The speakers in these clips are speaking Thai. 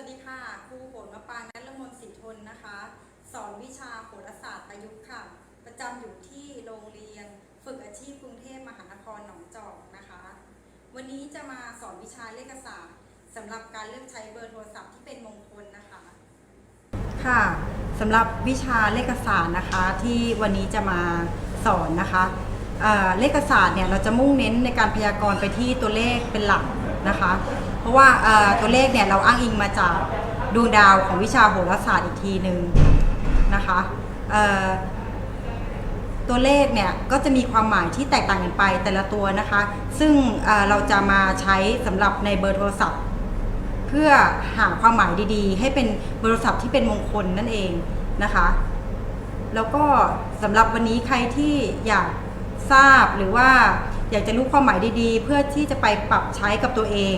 วัสดีค่ะ ครูโหนมะปางนัลมนต์ศรีทนนะคะ สอนวิชาโหราศาสตร์ประยุกต์ค่ะ ประจำอยู่ที่โรงเรียน ฝึกอาชีพกรุงเทพมหานครหนองจอกนะคะ วันนี้จะมาสอนวิชาเลขศาสตร์สำหรับการเลือกใช้เบอร์โทรศัพท์ที่เป็นมงคลนะคะ ค่ะสำหรับวิชาเลขศาสตร์นะคะที่วันนี้จะมาสอนนะคะเเลขศาสตร์เนี่ยเราจะมุ่งเน้นในการพยากรณ์ไปที่ตัวเลขเป็นหลักนะคะ ราะว่าตัวเลขเนี่ยเราอ้างอิงมาจากดวงดาวของวิชาโหราศาสตร์อีกทีหนึ่งนะคะตัวเลขเนี่ยก็จะมีความหมายที่แตกต่างกันไปแต่ละตัวนะคะ ซึ่งเเราจะมาใช้สำหรับในเบอร์โทรศัพท์ เพื่อหาความหมายดีๆ ให้เป็นเบอร์โทรศัพท์ที่เป็นมงคลนั่นเองนะคะ แล้วก็สำหรับวันนี้ใครที่อยากทราบหรือว่าอยากจะรู้ความหมายดีๆ เพื่อที่จะไปปรับใช้กับตัวเอง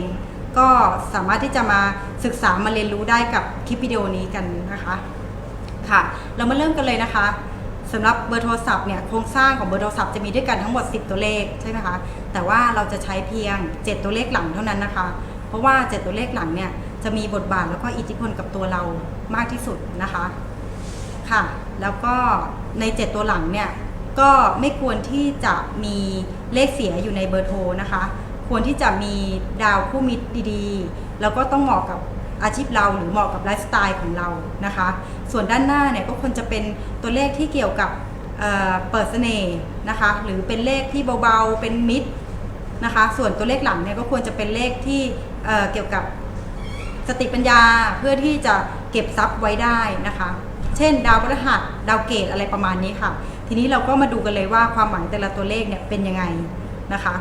ก็สามารถที่จะมาศึกษามาเรียนรู้ได้กับคลิปวิดีโอนี้กันนะคะค่ะ เรามาเริ่มกันเลยนะคะสำหรับเบอร์โทรศัพท์เนี่ยโครงสร้างของเบอร์โทรศัพท์จะมีด้วยกันทั้งหมด 10 ตัวเลขใช่ไหมคะแต่ว่าเราจะใช้เพียง 7 ตัวเลขหลังเท่านั้นนะคะ เพราะว่า 7 ตัวเลขหลังเนี่ยจะมีบทบาทแล้วก็อิทธิพลกับตัวเรามากที่สุดนะคะค่ะ แล้วก็ใน 7 ตัวหลังเนี่ยก็ไม่ควรที่จะมีเลขเสียอยู่ในเบอร์โทรนะคะ ควรที่จะมีดาวคู่มิตรดีๆ แล้วก็ต้องเหมาะกับอาชีพเราหรือเหมาะกับไลฟ์สไตล์ของเรานะคะ ส่วนด้านหน้าเนี่ยก็ควรจะเป็นตัวเลขที่เกี่ยวกับเเปิดเสน่ห์นะคะ หรือเป็นเลขที่เบาๆ เป็นมิตรนะคะ ส่วนตัวเลขหลังเนี่ยก็ควรจะเป็นเลขที่เเกี่ยวกับสติปัญญาเพื่อที่จะเก็บทรัพย์ไว้ได้นะคะ เช่น ดาวพฤหัสดาวเกตอะไรประมาณนี้ค่ะ ทีนี้เราก็มาดูกันเลยว่าความหมายแต่ละตัวเลขเนี่ยเป็นยังไงนะคะ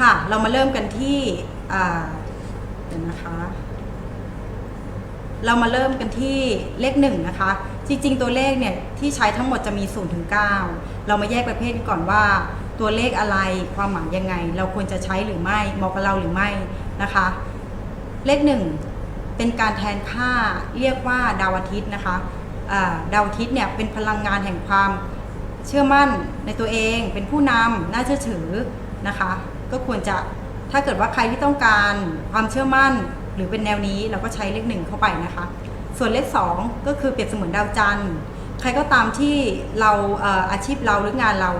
ค่ะ เรามาเริ่มกันที่เดี๋ยวนะคะ เรามาเริ่มกันที่เลขหนึ่งนะคะ จริงๆ ตัวเลขเนี่ยที่ใช้ทั้งหมดจะมี0ูนถึงเเรามาแยกประเภทก่อนว่าตัวเลขอะไรความหมายยังไง เราควรจะใช้หรือไม่เหมาะกับเราหรือไม่นะคะ เลขหนึ่งเป็นการแทนค่าเรียกว่าดาวอาทิตย์นะคะดาวอาทิตย์เนี่ยเป็นพลังงานแห่งความเชื่อมั่นในตัวเอง เป็นผู้นำน่าเชื่อถือนะคะ ก็ควรจะถ้าเกิดว่าใครที่ต้องการความเชื่อมั่น หรือเป็นแนวนี้เราก็ใช้เลขหนึ่งเข้าไปนะคะ ส่วนเลขสองก็คือเปรียบเสมือนดาวจันทร์ใครก็ตามที่เราอาชีพเราหรืองานเรา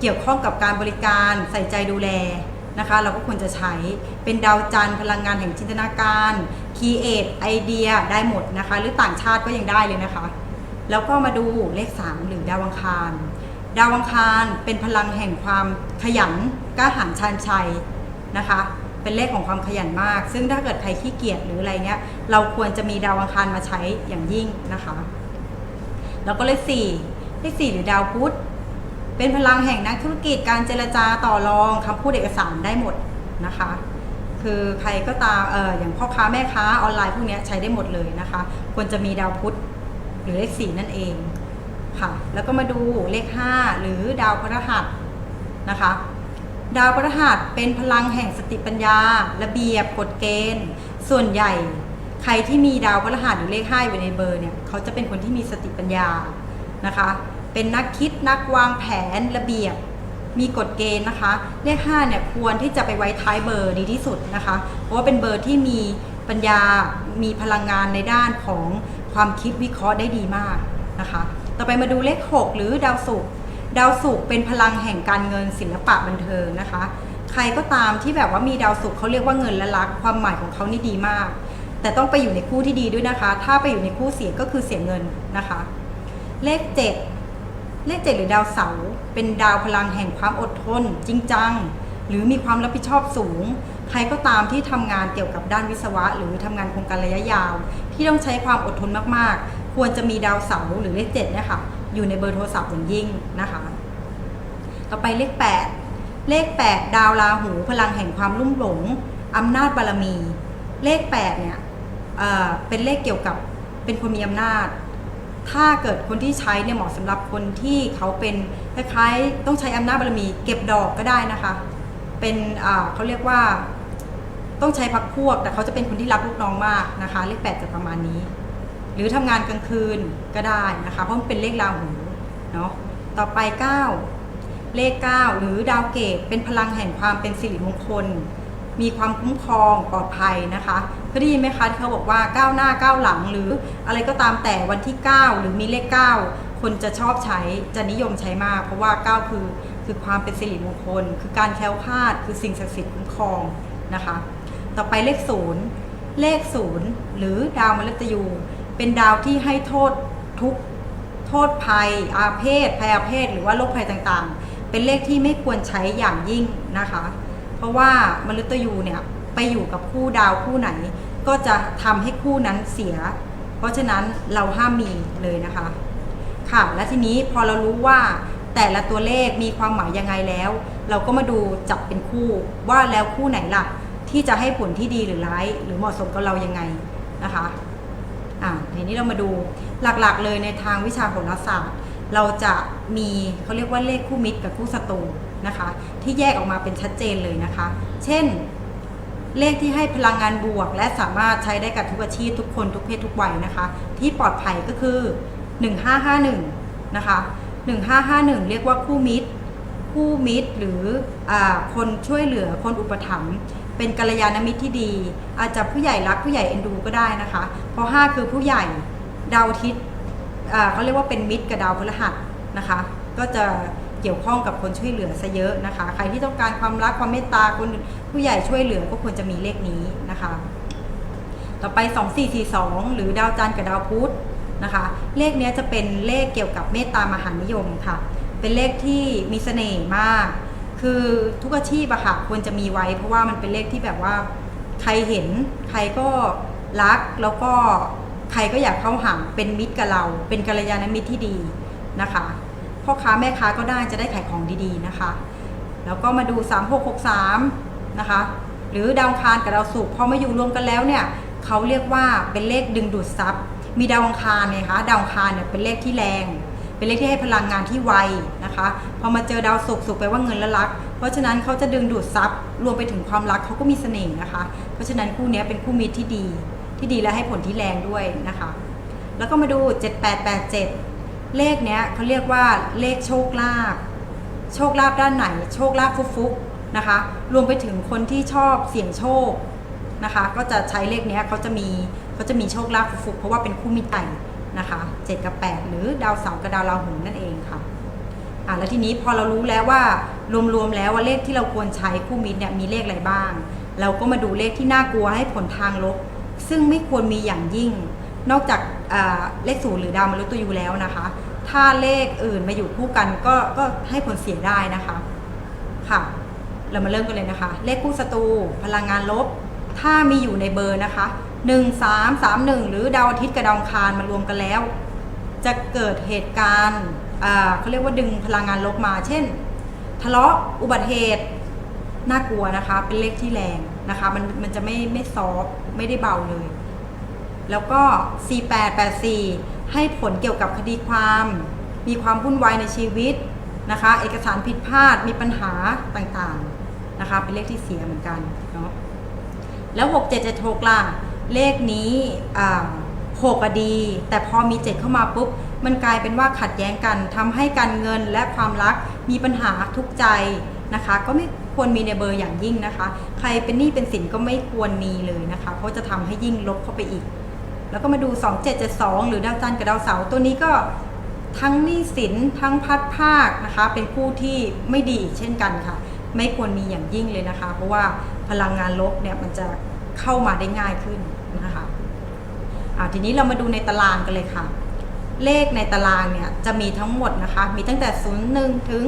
เกี่ยวข้องกับการบริการใส่ใจดูแลนะคะ เราก็ควรจะใช้เป็นดาวจันทร์พลังงานแห่งจินตนาการคีเอทไอเดียได้หมดนะคะ หรือต่างชาติก็ยังได้เลยนะคะ แล้วก็มาดูเลข 3 หรือดาวอังคาร ดาวอังคารเป็นพลังแห่งความขยันกล้าหาญชาญชัยนะคะ เป็นเลขของความขยันมาก ซึ่งถ้าเกิดใครขี้เกียจหรืออะไรเนี้ยเราควรจะมีดาวอังคารมาใช้อย่างยิ่งนะคะ แล้วก็เลขสี่เลขสี่หรือดาวพุธเป็นพลังแห่งนักธุรกิจการเจรจาต่อรองคำพูดเอกสารได้หมดนะคะ คือใครก็ตามเอออย่างพ่อค้าแม่ค้าออนไลน์พวกเนี้ยใช้ได้หมดเลยนะคะ ควรจะมีดาวพุธหรือเลขสี่นั่นเอง ค่ะ แล้วก็มาดูเลขห้าหรือดาวพฤหัสนะคะ ดาวพฤหัสเป็นพลังแห่งสติปัญญา ระเบียบกฎเกณฑ์ ส่วนใหญ่ ใครที่มีดาวพฤหัสหรือเลขห้าอยู่ในเบอร์เนี่ยเขาจะเป็นคนที่มีสติปัญญานะคะ เป็นนักคิดนักวางแผนระเบียบมีกฎเกณฑ์นะคะ เลข5เนี่ยควรที่จะไปไว้ท้ายเบอร์ดีที่สุดนะคะ เพราะว่าเป็นเบอร์ที่มีปัญญา มีพลังงานในด้านของความคิดวิเคราะห์ได้ดีมากนะคะ ต่อไปมาดูเลข 6 หรือดาวศุกร์ดาวศุกร์เป็นพลังแห่งการเงินศิลปะบันเทิงนะคะ ใครก็ตามที่แบบว่ามีดาวศุกร์เขาเรียกว่าเงินและรัก ความหมายของเขานี่ดีมาก แต่ต้องไปอยู่ในคู่ที่ดีด้วยนะคะ ถ้าไปอยู่ในคู่เสียก็คือเสียเงินนะคะ เลข 7 เลขเจ็ดหรือดาวเสาร์เป็นดาวพลังแห่งความอดทน จริงจัง หรือมีความรับผิดชอบสูง ใครก็ตามที่ทำงานเกี่ยวกับด้านวิศวะ หรือทำงานโครงการระยะยาว ที่ต้องใช้ความอดทนมากๆ ควรจะมีดาวเสาร์หรือเลขเจ็ดเนี่ยค่ะอยู่ในเบอร์โทรศัพท์อย่างยิ่งนะคะ ต่อไปเลข 8 เลข 8 ดาวราหูพลังแห่งความลุ่มหลงอำนาจบารมี เลข 8 เนี่ยเเป็นเลขเกี่ยวกับเป็นคนมีอำนาจ ถ้าเกิดคนที่ใช้เนี่ยเหมาะสำหรับคนที่เขาเป็นคล้ายๆต้องใช้อำนาจบารมี เก็บดอกก็ได้นะคะ เป็นเขาเรียกว่าต้องใช้พักพวก แต่เขาจะเป็นคนที่รักลูกน้องมากนะคะ เลข 8 จะประมาณนี้ หรือทำงานกลางคืนก็ได้นะคะ เพราะมันเป็นเลขราหูเนาะต่อไป 9 เลข 9 หรือดาวเกตเป็นพลังแห่งความเป็นสิริมงคล มีความคุ้มครองปลอดภัยนะคะเคยได้ยินไหมคะที่เขาบอกว่าก้าวหน้าก้าวหลัง หรืออะไรก็ตามแต่วันที่ 9 หรือมีเลข 9 คนจะชอบใช้จะนิยมใช้มาก เพราะว่า 9 คือคือความเป็นสิริมงคล คือการแคล้วคลาด คือสิ่งศักดิ์สิทธิ์คุ้มครองนะคะ ต่อไปเลขศูนย์เลขศูนย์หรือดาวมฤตยู เป็นดาวที่ให้โทษทุกโทษภัย อาเพศภัยอาเพศ หรือว่าโรคภัยต่างๆ เป็นเลขที่ไม่ควรใช้อย่างยิ่งนะคะ เพราะว่ามฤตยูเนี่ยไปอยู่กับคู่ดาวคู่ไหน ก็จะทำให้คู่นั้นเสีย เพราะฉะนั้นเราห้ามมีเลยนะคะ ค่ะ และทีนี้พอเรารู้ว่าแต่ละตัวเลขมีความหมายยังไงแล้ว เราก็มาดูจับเป็นคู่ว่าแล้วคู่ไหนล่ะ ที่จะให้ผลที่ดีหรือร้าย หรือเหมาะสมกับเรายังไงนะคะ อ่าทีนี้เรามาดูหลักๆ เลยในทางวิชาโหราศาสตร์ เราจะมีเขาเรียกว่าเลขคู่มิตรกับคู่ศัตรูนะคะ ที่แยกออกมาเป็นชัดเจนเลยนะคะ เช่น เลขที่ให้พลังงานบวก และสามารถใช้ได้กับทุกอาชีพทุกคนทุกเพศทุกวัยนะคะ ที่ปลอดภัยก็คือ 1551 นะคะ 1551 เรียกว่าคู่มิตร คู่มิตรหรืออคนช่วยเหลือคนอุปถัมภ์ เป็นกัลยาณมิตรที่ดี อาจจะผู้ใหญ่รักผู้ใหญ่เอ็นดูก็ได้นะคะ เพราะ 5 คือผู้ใหญ่ดาวอาทิตย์เขาเรียกว่าเป็นมิตรกับดาวพฤหัสนะคะ ก็จะเกี่ยวข้องกับคนช่วยเหลือซะเยอะนะคะ ใครที่ต้องการความรักความเมตตาคนผู้ใหญ่ช่วยเหลือก็ควรจะมีเลขนี้นะคะ ต่อไป 2442 หรือดาวจันทร์กับดาวพุธนะคะ เลขเนี้ยจะเป็นเลขเกี่ยวกับเมตตามหานิยมค่ะ เป็นเลขที่มีเสน่ห์มาก คือทุกอาชีพอะค่ะควรจะมีไว้ เพราะว่ามันเป็นเลขที่แบบว่าใครเห็นใครก็รักแล้วก็ใครก็อยากเข้าหาเป็นมิตรกับเรา เป็นกัลยาณมิตรที่ดีนะคะพ่อค้าแม่ค้าก็ได้จะได้ขายของดีๆนะคะ แล้วก็มาดู 3663นะคะหรือดาวคารกับดาวศุกร์พอมาอยู่รวมกันแล้วเนี่ยเขาเรียกว่าเป็นเลขดึงดูดทรัพย์ มีดาวอังคารเนี่ยคะดาวอังคารเนี่ยเป็นเลขที่แรง เป็นเลขที่ให้พลังงานที่ไวนะคะ พอมาเจอดาวศุกร์ศุกร์แปลว่าเงินและรัก เพราะฉะนั้นเขาจะดึงดูดทรัพย์ รวมไปถึงความรักเขาก็มีเสน่ห์นะคะ เพราะฉะนั้นคู่นี้เป็นคู่มิตรที่ดี ที่ดีและให้ผลที่แรงด้วยนะคะ แล้วก็มาดู 7887 เลขเนี้ยเขาเรียกว่าเลขโชคลาภ โชคลาภด้านไหน โชคลาภฟุกๆนะคะ รวมไปถึงคนที่ชอบเสี่ยงโชคนะคะ ก็จะใช้เลขเนี้ยเขาจะมีเขาจะมีโชคลาภฟุกๆเพราะว่าเป็นคู่มิตรไก่ นะคะ7กับ8 หรือดาวเสาร์กับดาวราหูนั่นเองค่ะอ่าแล้วทีนี้พอเรารู้แล้วว่ารวมๆแล้วว่าเลขที่เราควรใช้คู่มิตรเนี่ยมีเลขอะไรบ้าง เราก็มาดูเลขที่น่ากลัวให้ผลทางลบ ซึ่งไม่ควรมีอย่างยิ่ง นอกจากเลขศูนย์หรือดาวมฤตยูแล้วนะคะ ถ้าเลขอื่นมาอยู่คู่กันก็ก็ให้ผลเสียได้นะคะค่ะ เรามาเริ่มกันเลยนะคะ เลขคู่ศัตรูพลังงานลบ ถ้ามีอยู่ในเบอร์นะคะ 1 3 3 1หนึ่งหรือดาวอาทิตย์กับดาวอังคารมารวมกันแล้ว จะเกิดเหตุการณ์เขาเรียกว่าดึงพลังงานลบมา เช่น ทะเลาะอุบัติเหตุน่ากลัวนะคะ เป็นเลขที่แรงนะคะ มันมันจะไม่ไม่ซอฟไม่ได้เบาเลย แล้วก็ 4884 ให้ผลเกี่ยวกับคดีความ มีความวุ่นวายในชีวิตนะคะ เอกสารผิดพลาดมีปัญหาต่างๆนะคะ เป็นเลขที่เสียเหมือนกันเนาะแล้ว 6776ล่ะ เลขนี้หกอะดี แต่พอมี7เข้ามาปุ๊บ มันกลายเป็นว่าขัดแย้งกันทำให้การเงินและความรักมีปัญหาทุกใจนะคะ ก็ไม่ควรมีในเบอร์อย่างยิ่งนะคะ ใครเป็นหนี้เป็นสินก็ไม่ควรมีเลยนะคะ เพราะจะทำให้ยิ่งลบเข้าไปอีก แล้วก็มาดู 2772 หรือดาวจันทร์กับดาวเสาร์ตัวนี้ก็ทั้งหนี้สินทั้งพัดภาคนะคะ เป็นคู่ที่ไม่ดีเช่นกันค่ะ ไม่ควรมีอย่างยิ่งเลยนะคะ เพราะว่าพลังงานลบเนี่ยมันจะเข้ามาได้ง่ายขึ้น นะคะอ่าทีนี้เรามาดูในตารางกันเลยค่ะ เลขในตารางเนี่ยจะมีทั้งหมดนะคะ มีตั้งแต่ 01 ถึง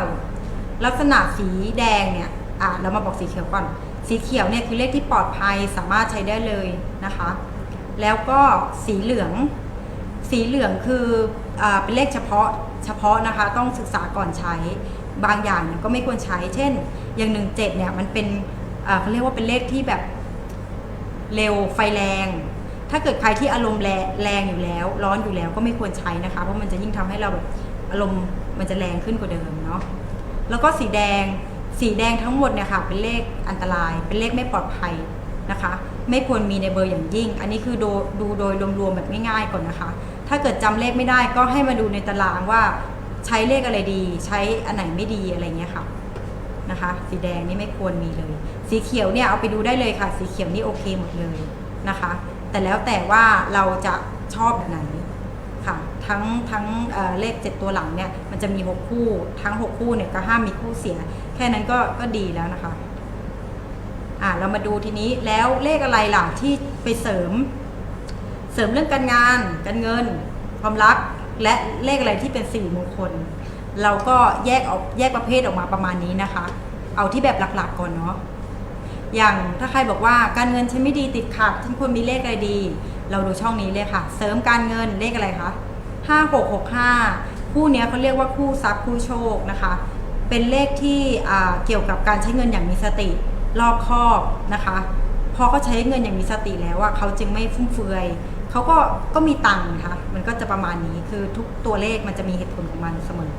99 ลักษณะสีแดงเนี่ยอ่าเรามาบอกสีเขียวก่อน สีเขียวเนี่ยคือเลขที่ปลอดภัยสามารถใช้ได้เลยนะคะ แล้วก็สีเหลือง สีเหลืองคืออาเป็นเลขเฉพาะเฉพาะนะคะ ต้องศึกษาก่อนใช้บางอย่างเนี่ยก็ไม่ควรใช้ เช่น อย่างหนึ่งเจ็ดเนี่ยมันเป็นอ่าเขาเรียกว่าเป็นเลขที่แบบ เร็วไฟแรง ถ้าเกิดใครที่อารมณ์แรแรงอยู่แล้ว ร้อนอยู่แล้วก็ไม่ควรใช้นะคะ เพราะมันจะยิ่งทำให้เราแบบอารมณ์มันจะแรงขึ้นกว่าเดิมเนาะแล้วก็สีแดงสีแดงทั้งหมดเนี่ยค่ะเป็นเลขอันตราย เป็นเลขไม่ปลอดภัยนะคะ ไม่ควรมีในเบอร์อย่างยิ่ง อันนี้คือดูดูโดยรวมๆแบบง่ายๆก่อนนะคะ ถ้าเกิดจำเลขไม่ได้ก็ให้มาดูในตารางว่าใช้เลขอะไรดี ใช้อันไหนไม่ดีอะไรเงี้ยค่ะ นะคะ สีแดงนี่ไม่ควรมีเลย สีเขียวเนี่ยเอาไปดูได้เลยค่ะ สีเขียวนี่โอเคหมดเลยนะคะ แต่แล้วแต่ว่าเราจะชอบแบบไหนค่ะทั้งทั้งเเลข 7 ตัวหลังเนี่ยมันจะมี 6 คู่ทั้ง 6 คู่เนี่ยก็ห้ามมีคู่เสีย แค่นั้นก็ก็ดีแล้วนะคะอ่าเรามาดูทีนี้แล้วเลขอะไรล่ะที่ไปเสริม เสริมเรื่องการงาน การเงิน ความรักและเลขอะไรที่เป็นสี่มงคล เราก็แยกออกแยกประเภทออกมาประมาณนี้นะคะ เอาที่แบบหลักๆก่อนเนาะอย่างถ้าใครบอกว่าการเงินฉันไม่ดีติดขัดฉันควรมีเลขอะไรดี เราดูช่องนี้เลยค่ะ เสริมการเงินเลขอะไรคะห้าหกหกห้าคู่เนี้ยเขาเรียกว่าคู่ทรัพย์คู่โชคนะคะ เป็นเลขที่เกี่ยวกับการใช้เงินอย่างมีสติรอบคอบนะคะพอเขาใช้เงินอย่างมีสติแล้วอะเขาจึงไม่ฟุ่มเฟือยเขาก็ก็มีตังค์นะคะมันก็จะประมาณนี้คือทุกตัวเลขมันจะมีเหตุผลของมันเสมอ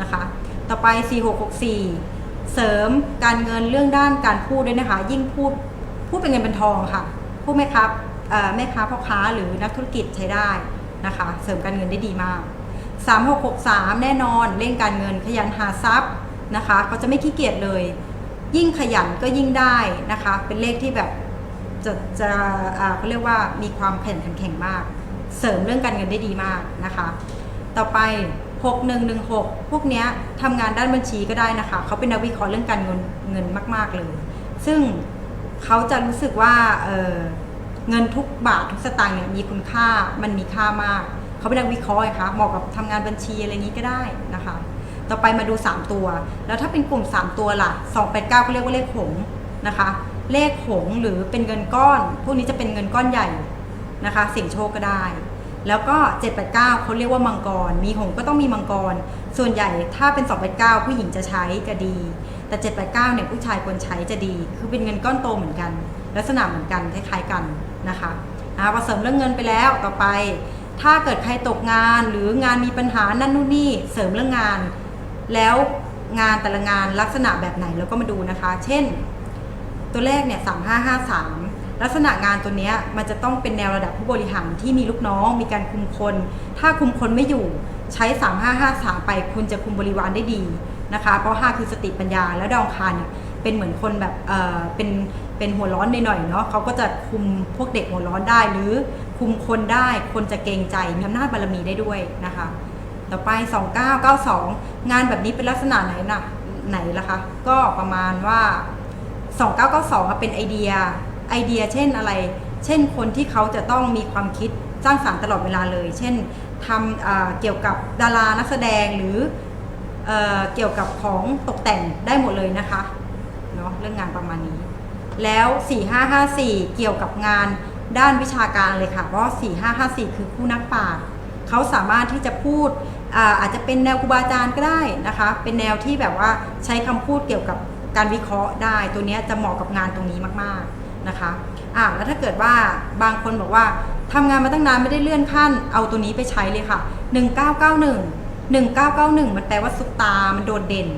นะคะ ต่อไป 4664 เสริมการเงินเรื่องด้านการพูดด้วยนะคะ ยิ่งพูดพูดเป็นเงินเป็นทองค่ะพูดไหมครับแม่ค้าพ่อค้าหรือนักธุรกิจใช้ได้นะคะ เสริมการเงินได้ดีมาก 3663 แน่นอนเร่งการเงินขยันหาทรัพย์นะคะเขาจะไม่ขี้เกียจเลย ยิ่งขยันก็ยิ่งได้นะคะ เป็นเลขที่แบบจะจะเขาเรียกว่ามีความแข็งขันแข็งมาก เสริมเรื่องการเงินได้ดีมากนะคะ ต่อไป 6116 พวกเนี้ยทำงานด้านบัญชีก็ได้นะคะ เขาเป็นนักวิเคราะห์เรื่องการเงินเงินมาก ๆเลย ซึ่งเขาจะรู้สึกว่าเเงินทุกบาททุกสตางค์เนี่ยมีคุณค่ามันมีค่ามาก เขาเป็นนักวิเคราะห์ไงคะเหมาะกับทำงานบัญชีอะไรนี้ก็ได้นะคะ ต่อไปมาดู 3 ตัว แล้วถ้าเป็นกลุ่ม 3 ตัวล่ะ 289เขาเรียกว่าเลขหงนะคะ เลขหงหรือเป็นเงินก้อน พวกนี้จะเป็นเงินก้อนใหญ่นะคะ เสี่ยงโชคก็ได้ แล้วก็ 789เขาเรียกว่ามังกร มีหงก็ต้องมีมังกร ส่วนใหญ่ถ้าเป็น 289 ผู้หญิงจะใช้จะดี แต่ 789 เนี่ยผู้ชายควรใช้จะดี คือเป็นเงินก้อนโตเหมือนกัน ลักษณะเหมือนกันคล้ายๆกันนะคะอ่าพอเสริมเรื่องเงินไปแล้วต่อไป ถ้าเกิดใครตกงานหรืองานมีปัญหานั่นนู่นนี่เสริมเรื่องงาน แล้วงานแต่ละงานลักษณะแบบไหนเราก็มาดูนะคะ เช่น ตัวเลขเนี่ย3553 ลักษณะงานตัวนี้มันจะต้องเป็นแนวระดับผู้บริหารที่มีลูกน้อง มีการคุมคน ถ้าคุมคนไม่อยู่ใช้ 3553 ไปคุณจะคุมบริวารได้ดีนะคะ เพราะ 5 คือสติปัญญาแล้วดาวอังคารเนี่ยเป็นเหมือนคนแบบเออเป็นเป็นหัวร้อนหน่อยๆเนาะเขาก็จะคุมพวกเด็กหัวร้อนได้หรือคุมคนได้คนจะเกรงใจมีอำนาจบารมีได้ด้วยนะคะ ต่อไป 2992 งานแบบนี้เป็นลักษณะไหนนะไหนล่ะคะ ก็ประมาณว่า 2992อะเป็นไอเดีย ไอเดียเช่นอะไร เช่นคนที่เขาจะต้องมีความคิดสร้างสรรค์ตลอดเวลาเลย เช่นทำเกี่ยวกับดารานักแสดงหรือเอเกี่ยวกับของตกแต่งได้หมดเลยนะคะเนาะเรื่องงานประมาณนี้ แล้ว 4554 เกี่ยวกับงานด้านวิชาการเลยค่ะ เพราะ 4554 คือคู่นักปราชญ์เขาสามารถที่จะพูดอาอาจจะเป็นแนวครูบาอาจารย์ก็ได้นะคะ เป็นแนวที่แบบว่าใช้คำพูดเกี่ยวกับการวิเคราะห์ได้ ตัวนี้จะเหมาะกับงานตรงนี้มาก ๆ นะคะอ่าแล้วถ้าเกิดว่าบางคนบอกว่าทำงานมาตั้งนานไม่ได้เลื่อนขั้น เอาตัวนี้ไปใช้เลยค่ะ 1991 1991 มันแปลว่าซุปตา มันโดดเด่น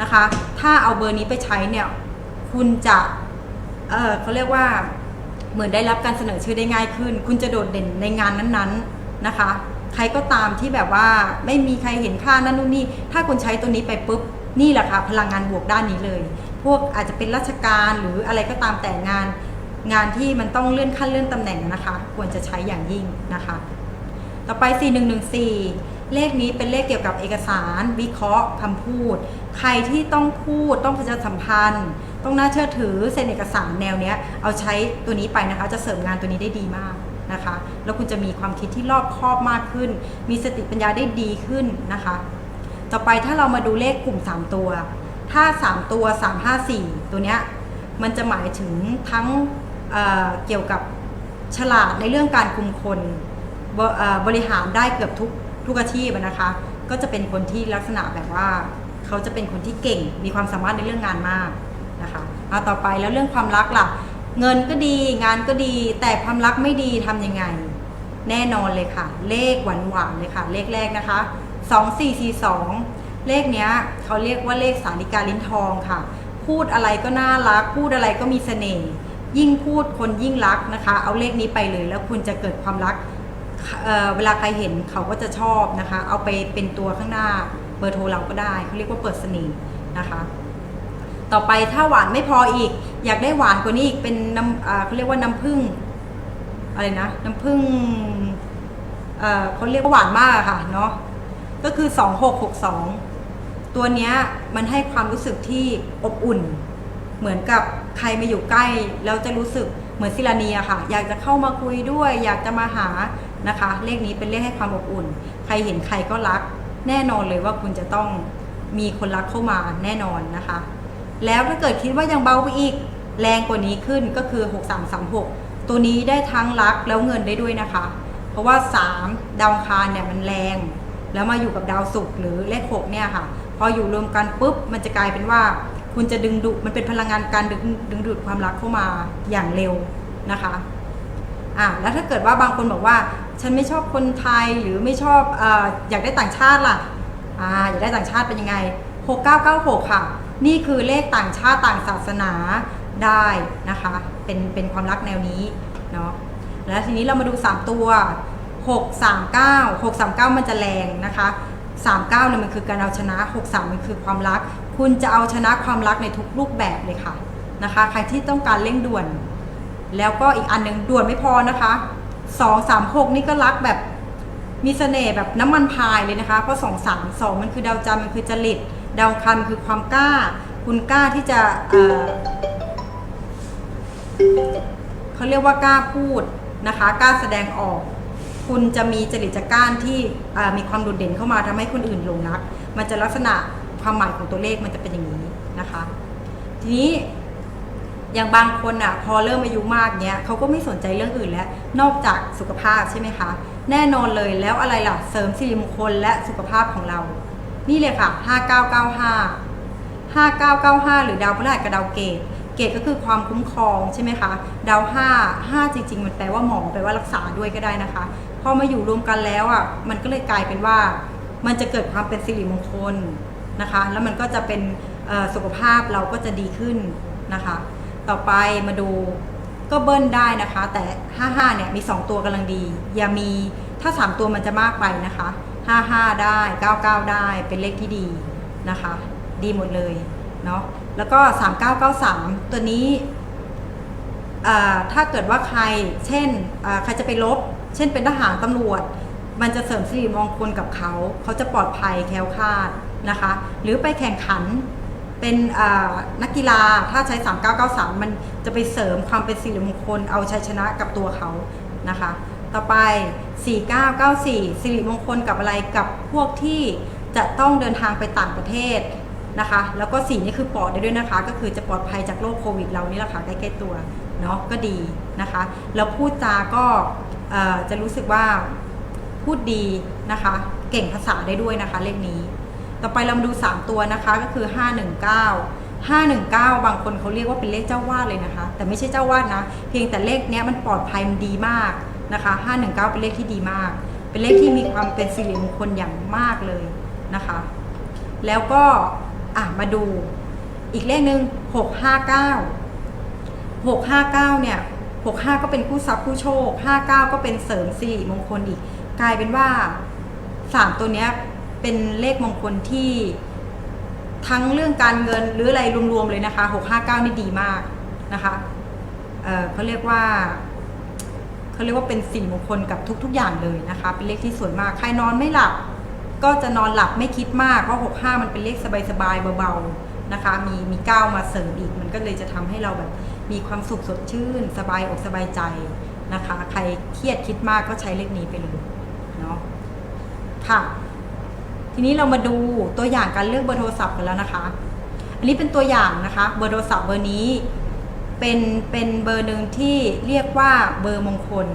นะคะ ถ้าเอาเบอร์นี้ไปใช้เนี่ย คุณจะ เออเขาเรียกว่า เหมือนได้รับการเสนอชื่อได้ง่ายขึ้น คุณจะโดดเด่นในงานนั้นๆนะคะ ใครก็ตามที่แบบว่าไม่มีใครเห็นค่านั่นนู่นนี่ ถ้าคุณใช้ตัวนี้ไปปุ๊บ นี่แหละค่ะ พลังงานบวกด้านนี้เลย พวกอาจจะเป็นราชการหรืออะไรก็ตามแต่งาน งานที่มันต้องเลื่อนขั้นเลื่อนตำแหน่งนะคะ ควรจะใช้อย่างยิ่งนะคะ ต่อไป 4114 เลขนี้เป็นเลขเกี่ยวกับเอกสาร วิเคราะห์คำพูด ใครที่ต้องพูดต้องประชาสัมพันธ์ ต้องน่าเชื่อถือเซ็นเอกสารแนวเนี้ยเอาใช้ตัวนี้ไปนะคะ จะเสริมงานตัวนี้ได้ดีมากนะคะ แล้วคุณจะมีความคิดที่รอบคอบมากขึ้น มีสติปัญญาได้ดีขึ้นนะคะ ต่อไปถ้าเรามาดูเลขกลุ่ม 3 ตัว ถ้า 3 ตัว 354 ตัวเนี้ยมันจะหมายถึงทั้ง เเกี่ยวกับฉลาดในเรื่องการคุมคนบบริหารได้เกือบทุกทุกอาชีพนะคะ ก็จะเป็นคนที่ลักษณะแบบว่า เขาจะเป็นคนที่เก่ง มีความสามารถในเรื่องงานมากนะคะเอาต่อไปแล้วเรื่องความรักล่ะ เงินก็ดีงานก็ดีแต่ความรักไม่ดีทำยังไง แน่นอนเลยค่ะ เลขหวานหวานๆเลยค่ะ เลขแรกนะคะ2442เลขเนี้ยเขาเรียกว่าเลขสาริกาลิ้นทองค่ะ พูดอะไรก็น่ารัก พูดอะไรก็มีเสน่ห์ ยิ่งพูดคนยิ่งรักนะคะ เอาเลขนี้ไปเลยแล้วคุณจะเกิดความรักเออเวลาใครเห็นเขาก็จะชอบนะคะ เอาไปเป็นตัวข้างหน้าเบอร์โทรเราก็ได้เขาเรียกว่าเปิดเสน่ห์นะคะ ต่อไปถ้าหวานไม่พออีก อยากได้หวานกว่านี้อีกเป็นน้ำเขาเรียกว่าน้ำผึ้งอะไรนะน้ำผึ้งเเขาเรียกว่าหวานมากะค่ะเนาะก็คือ 2662 ตัวเนี้ยมันให้ความรู้สึกที่อบอุ่น เหมือนกับใครมาอยู่ใกล้แล้วจะรู้สึกเหมือนซิลานียค่ะ อยากจะเข้ามาคุยด้วย อยากจะมาหานะคะ เลขนี้เป็นเลขให้ความอบอุ่น ใครเห็นใครก็รัก แน่นอนเลยว่าคุณจะต้องมีคนรักเข้ามาแน่นอนนะคะ แล้วถ้าเกิดคิดว่ายังเบาไปอีก แรงกว่านี้ขึ้นก็คือ 6336 ตัวนี้ได้ทั้งรักแล้วเงินได้ด้วยนะคะ เพราะว่า 3 ดาวคารเนี่ยมันแรง แล้วมาอยู่กับดาวศุกร์หรือเลข6เนี่ยค่ะ พออยู่รวมกันปุ๊บมันจะกลายเป็นว่า คุณจะดึงดูดมันเป็นพลังงานการดึงดึงดูดความรักเข้ามาอย่างเร็วนะคะอะแล้วถ้าเกิดว่าบางคนบอกว่า ฉันไม่ชอบคนไทยหรือไม่ชอบอออยากได้ต่างชาติล่ะอ่าอยากได้ต่างชาติเป็นยังไง 6996 ค่ะ นี่คือเลขต่างชาติต่างศาสนาได้นะคะ เป็นเป็นความรักแนวนี้เนาะแล้วทีนี้เรามาดู 3 ตัว 639 639 มันจะแรงนะคะ 39เนี่ยมันคือการเอาชนะ 63 มันคือความรัก คุณจะเอาชนะความรักในทุกรูปแบบเลยค่ะนะคะ ใครที่ต้องการเร่งด่วน แล้วก็อีกอันหนึ่งด่วนไม่พอนะคะ236นี่ก็รักแบบมีเสน่ห์แบบน้ำมันพายเลยนะคะ เพราะ232มันคือดาวจันทร์มันคือจริตดาวคันคือความกล้า คุณกล้าที่จะเเขาเรียกว่ากล้าพูดนะคะ กล้าแสดงออก คุณจะมีจริตจักร้านที่มีความโดดเด่นเข้ามาทำให้คนอื่นหลงรัก มันจะลักษณะ ความหมายของตัวเลขมันจะเป็นอย่างนี้นะคะ ทีนี้อย่างบางคนอะพอเริ่มอายุมากเนี้ยเขาก็ไม่สนใจเรื่องอื่นแล้ว นอกจากสุขภาพใช่ไหมคะ แน่นอนเลยแล้วอะไรล่ะ เสริมสิริมงคลและสุขภาพของเรา นี่เลยค่ะ 5995 5995 หรือดาวพฤหัสกับดาวเกตเกตก็คือความคุ้มครองใช่ไหมคะดาว5 5จริง ๆ มันแปลว่าหมอแปลว่ารักษาด้วยก็ได้นะคะพอมาอยู่รวมกันแล้วอะมันก็เลยกลายเป็นว่า มันจะเกิดความเป็นสิริมงคล นะคะ แล้วมันก็จะเป็นสุขภาพเราก็จะดีขึ้นนะคะ ต่อไปมาดูก็เบิ้ลได้นะคะ แต่ 55 เนี่ยมี 2 ตัวกำลังดี อย่ามีถ้า 3 ตัวมันจะมากไปนะคะ 55 ได้ 99 ได้เป็นเลขที่ดีนะคะ ดีหมดเลยเนาะแล้วก็ 3993 ตัวนี้ถ้าเกิดว่าใครเช่นใครจะไปลบ เช่นเป็นทหารตำรวจ มันจะเสริมสิริมงคลกับเขา เขาจะปลอดภัยแคล้วคลาด นะคะ หรือไปแข่งขันเป็นนักกีฬาถ้าใช้ 3993 มันจะไปเสริมความเป็นสิริมงคลเอาชัยชนะกับตัวเขานะคะ ต่อไป 4994 สิริมงคลกับอะไรกับพวกที่จะต้องเดินทางไปต่างประเทศนะคะ แล้วก็สีนี่คือปลอดได้ด้วยนะคะ ก็คือจะปลอดภัยจากโรคโควิดเรานี่แหละค่ะใกล้ๆตัวเนาะก็ดีนะคะ แล้วพูดจาก็จะรู้สึกว่าพูดดีนะคะ เก่งภาษาได้ด้วยนะคะเลขนี้ ต่อไปเรามาดู 3 ตัวนะคะก็คือ 519 519 บางคนเขาเรียกว่าเป็นเลขเจ้าวาดเลยนะคะ แต่ไม่ใช่เจ้าวาดนะ เพียงแต่เลขเนี้ยมันปลอดภัยมันดีมากนะคะ 519 เป็นเลขที่ดีมาก เป็นเลขที่มีความเป็นสิริมงคลอย่างมากเลยนะคะ แล้วก็อะมาดูอีกเลขหนึ่ง659 659 เนี่ย 65 ก็เป็นคู่ทรัพย์คู่โชค 59 ก็เป็นเสริมสิริมงคลอีก กลายเป็นว่า 3 ตัวเนี้ย เป็นเลขมงคลที่ทั้งเรื่องการเงินหรืออะไรรวมๆเลยนะคะ659 นี่ดีมากนะคะเเขาเรียกว่าเขาเรียกว่าเป็นสิ่งมงคลกับทุก ๆ อย่างเลยนะคะ เป็นเลขที่สวยมากใครนอนไม่หลับ ก็จะนอนหลับไม่คิดมากเพราะ65 มันเป็นเลขสบายๆเบาๆนะคะ มีมีเก้ามาเสริมอีกมันก็เลยจะทำให้เราแบบมีความสุขสดชื่น สบายอกสบายใจนะคะ ใครเครียดคิดมากก็ใช้เลขนี้ไปเลยเนาะค่ะ ทีนี้เรามาดูตัวอย่างการเลือกเบอร์โทรศัพท์กันแล้วนะคะ อันนี้เป็นตัวอย่างนะคะ เบอร์โทรศัพท์เบอร์นี้ เป็นเป็นเบอร์หนึ่งที่เรียกว่าเบอร์มงคล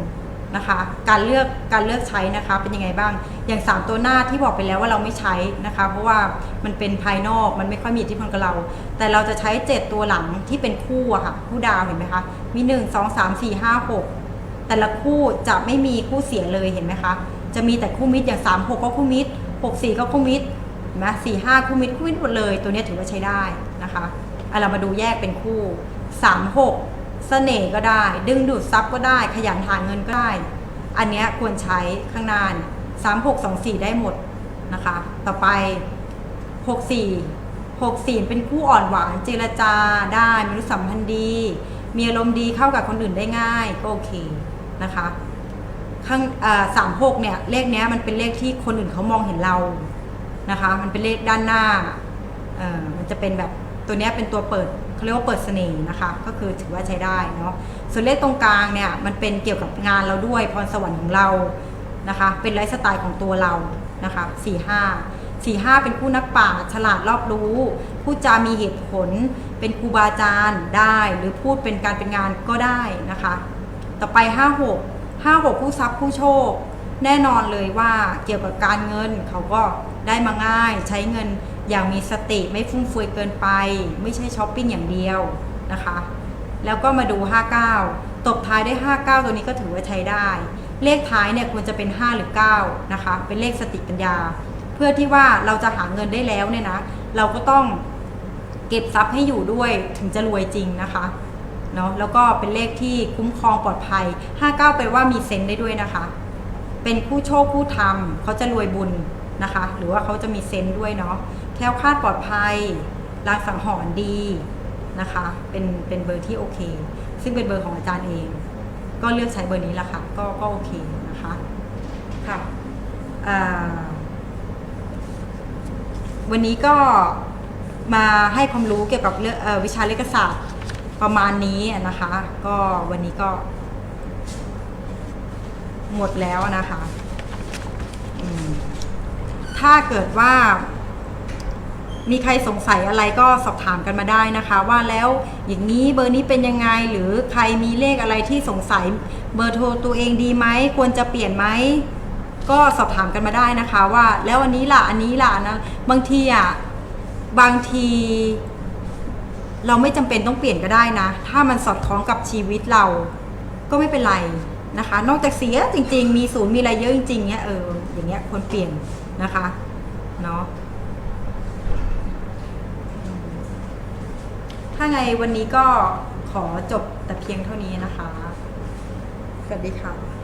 นะคะ การเลือกการเลือกใช้นะคะ เป็นยังไงบ้าง อย่าง 3 ตัวหน้าที่บอกไปแล้วว่าเราไม่ใช้นะคะ เพราะว่ามันเป็นภายนอกมันไม่ค่อยมีอิทธิพลกับเรา แต่เราจะใช้ 7 ตัวหลังที่เป็นคู่อะค่ะ คู่ดาวเห็นไหมคะ มี 1 2 3 4 5 6 แต่ละคู่จะไม่มีคู่เสียเลยเห็นไหมคะ จะมีแต่คู่มิตรอย่าง 3 6 ก็คู่มิตร 6 4 ก็คู่มิตรเห็นไหมสี่ห้าคู่มิตรคู่มิตรหมดเลย ตัวนี้ถือว่าใช้ได้นะคะเอะเรามาดูแยกเป็นคู่ 3 6เสน่ห์ก็ได้ ดึงดูดซับก็ได้ ขยันหาเงินก็ได้ อันเนี้ยควรใช้ข้างหน้านี่ยสามหกสองสี่ได้หมดนะคะ ต่อไปหกสี่หกศีลเป็นคู่อ่อนหวานเจรจาได้มีรู้สัมพันธ์ดี มีอารมณ์ดีเข้ากับคนอื่นได้ง่ายก็โอเคนะคะ ข้างสามหกเนี่ยเลขเนี้ยมันเป็นเลขที่คนอื่นเขามองเห็นเรานะคะ มันเป็นเลขด้านหน้ามันจะเป็นแบบตัวนี้เป็นตัวเปิดเขาเรียกว่าเปิดเสน่ห์นะคะ ก็คือถือว่าใช้ได้เนาะส่วนเลขตรงกลางเนี่ยมันเป็นเกี่ยวกับงานเราด้วยพรสวรรค์ของเรานะคะ เป็นไลฟ์สไตล์ของตัวเรานะคะสี่ห้าสี่ห้าเป็นผู้นักปราฉลาดรอบรู้พูดจามีเหตุผล เป็นครูบาอาจารย์ได้ หรือพูดเป็นการเป็นงานก็ได้นะคะ ต่อไปห้าหก 56 56ผู้ทรัพย์ผู้โชค แน่นอนเลยว่าเกี่ยวกับการเงินเขาก็ได้มาง่าย ใช้เงินอย่างมีสติไม่ฟุ่มเฟือยเกินไป ไม่ใช่ช้อปปิ้งอย่างเดียวนะคะ แล้วก็มาดู 59 ตบท้ายได้วย59 ตัวนี้ก็ถือว่าใช้ได้ เลขท้ายเนี่ยควรจะเป็น 5 หรือ 9 นะคะ เป็นเลขสติปัญญา เพื่อที่ว่าเราจะหาเงินได้แล้วเนี่ยนะ เราก็ต้องเก็บทรัพย์ให้อยู่ด้วยถึงจะรวยจริงนะคะ เนาะแล้วก็เป็นเลขที่คุ้มครองปลอดภัย 59แปลว่ามีเซนได้ด้วยนะคะ เป็นผู้โชคผู้ทำเขาจะรวยบุญนะคะ หรือว่าเขาจะมีเซนด้วยเนาะแค้วคาดปลอดภัยรางสังหรณ์ดีนะคะ เป็นเป็นเบอร์ที่โอเค ซึ่งเป็นเบอร์ของอาจารย์เอง ก็เลือกใช้เบอร์นี้ละค่ะ ก็ก็โอเคนะคะค่ะวันนี้ก็มาให้ความรู้เกี่ยวกับวิชาเลขศาสตร์ ประมาณนี้นะคะ ก็วันนี้ก็ หมดแล้วนะคะถ้าเกิดว่า มีใครสงสัยอะไรก็สอบถามกันมาได้นะคะ ว่าแล้วอย่างนี้เบอร์นี้เป็นยังไง หรือใครมีเลขอะไรที่สงสัย เบอร์โทรตัวเองดีไหมควรจะเปลี่ยนไหมก็สอบถามกันมาได้นะคะว่า แล้วอันนี้ล่ะอันนี้ล่ะนะ บางทีอะบางที เราไม่จำเป็นต้องเปลี่ยนก็ได้นะ ถ้ามันสอดคล้องกับชีวิตเราก็ไม่เป็นไรนะคะ นอกจากเสียจริง ๆ มีศูนย์มีอะไรเยอะจริงๆเนี้ยเอออย่างเงี้ยควรเปลี่ยนนะคะเนาะถ้าไงวันนี้ก็ขอจบแต่เพียงเท่านี้นะคะ สวัสดีค่ะ